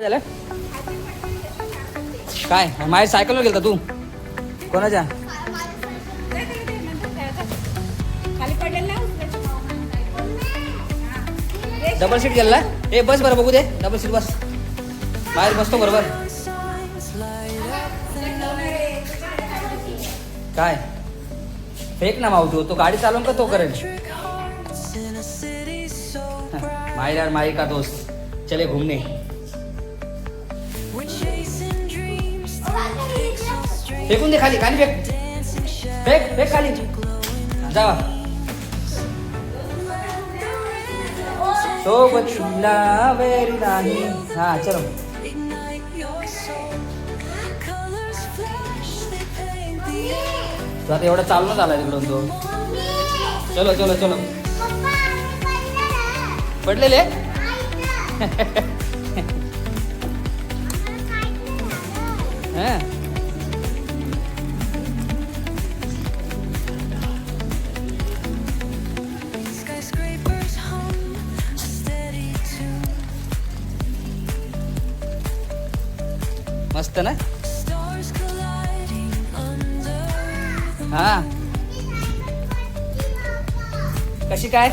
झालं? काय? माझ्या सायकलवर गेलता तू? कोणाच्या? डबल सीट गेला ए बस बरं बघू दे. डबल सीट बस. बाहेर बसतो बरोबर. काय? फेक ना माऊ तू तो गाडी चालवून का तो करेल? माहिर यार माही का दोस्त? चले घुमणे फेकून दे खाली खाली फेक फेक फेक खाली जा सोबत वेरी नाही हा चलो आता एवढं चालणं झाला तिकडून तो चलो चलो चलो पडलेले हा मस्त ना? हा. कशी काय?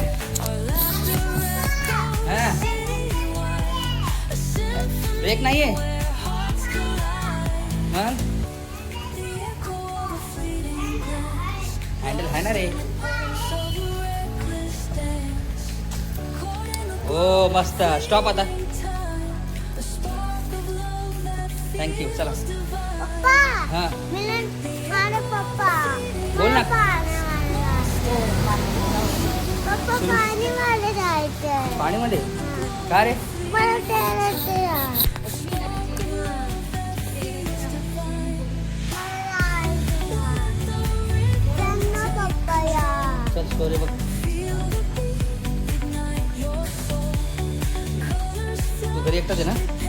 एक नाहीये. हँडल आहे ना रे. ओ मस्त. स्टॉप आता. थँक्यू चला हा बोल ना. पाणीमध्ये का रे चल स्टोरी बघ तू घरी एकटाच आहे ना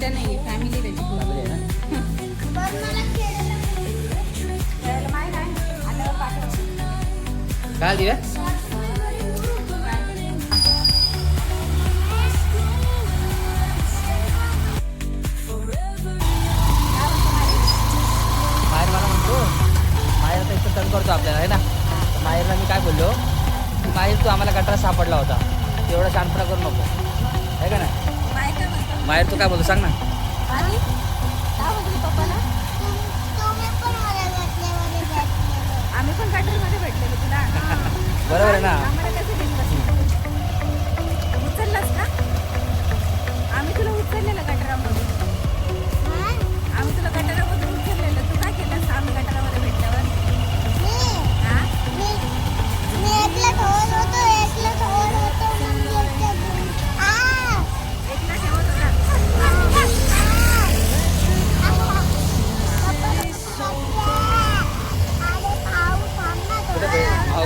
त्याला माहीत आहे आल्यावर पाठव. काय दिव्या माहेर मला म्हणतो माहेरचा आता इथं तण करतो आपल्याला आहे ना. तर माहेरला मी काय बोललो माहेर तू आम्हाला गटरा सापडला होता. तू एवढा शांतपणा करू नको. आहे का ना माहेर तू काय बोलतो? सांग ना. आम्ही पण गटरमध्ये भेटलेलो तुला. बरोबर आहे ना.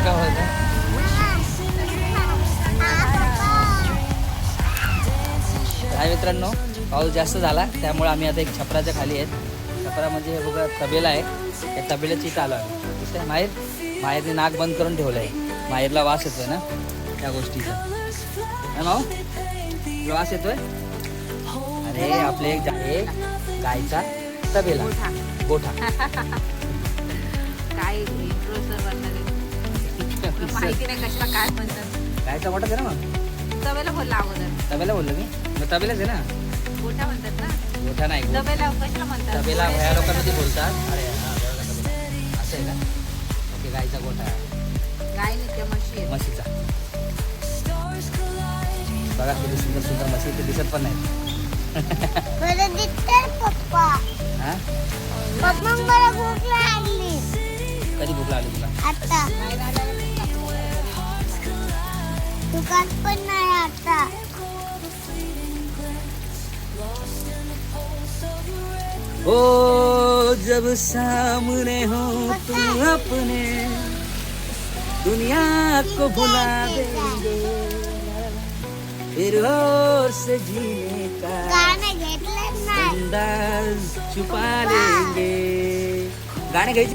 काय होतं? काय मित्रांनो पाऊस जास्त झाला त्यामुळे आम्ही आता एक छपराच्या खाली आहेत. छपरा म्हणजे हे बघा तबेला आहे. त्या तबेल्याची इथं आलो आम्ही. दिसतंय माहेर? माहेरने नाक बंद करून ठेवलं आहे माहेरला वास येतोय ना त्या गोष्टीचा. है माऊ तुला वास येतोय? अरे आपले एक गायचा तबेला. गोठा. काय माहिती नाही कशाला काय म्हणतात. गायचा गोठाच आहे ना मग? तवेला बोलला अगोदर. तबेला बोललो मी. मग तबेलाच आहे ना? गोठा म्हणतात ना. गोठा नाही गो- तबेला कशाला म्हणतात? तबेला ह्या लोकांमध्ये बोलतात. अरे हा, तबेला. असं आहे का? ओके गायचा गोठा. गाय नाही त्या म्हशी आहेत. म्हशीचा. बघा किती सुंदर सुंदर म्हशी इथे दिसत पण नाही ओ जब सामने हो तुम अपने दुनिया को भुला देंगे। फिर और से जीने का अंदाज छुपा लेंगे गाणे घ्यायची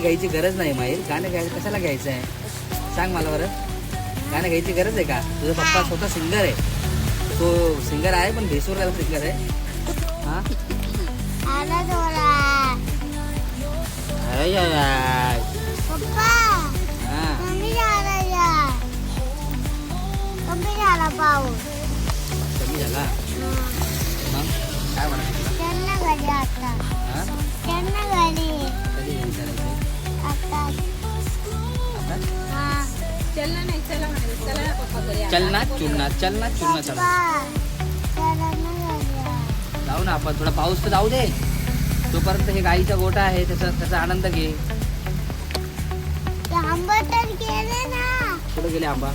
घ्यायची गरज नाही माहीर गाणं घ्यायचं कशाला घ्यायचं आहे? सांग मला बरं. गाणं घ्यायची गरज आहे का? तुझा पप्पा स्वतः सिंगर आहे. तो सिंगर आहे पण भेसूर सिंगर आहे हा आला थोडा अरे या, या. पप्पा हा कमी झाला या कमी झाला पाऊस कमी झाला मग काय म्हणा तुला त्यांना घरी आता हा त्यांना घरी कधी घरी ना पप्पा घरी चल ना चुन्ना चल. जाऊ ना आपण थोडा पाऊस तर जाऊ दे. तोपर्यंत हे गाईचा गोठा आहे त्याचा त्याचा आनंद घे. ते आंबा तर गेले ना. कुठे गेले आंबा?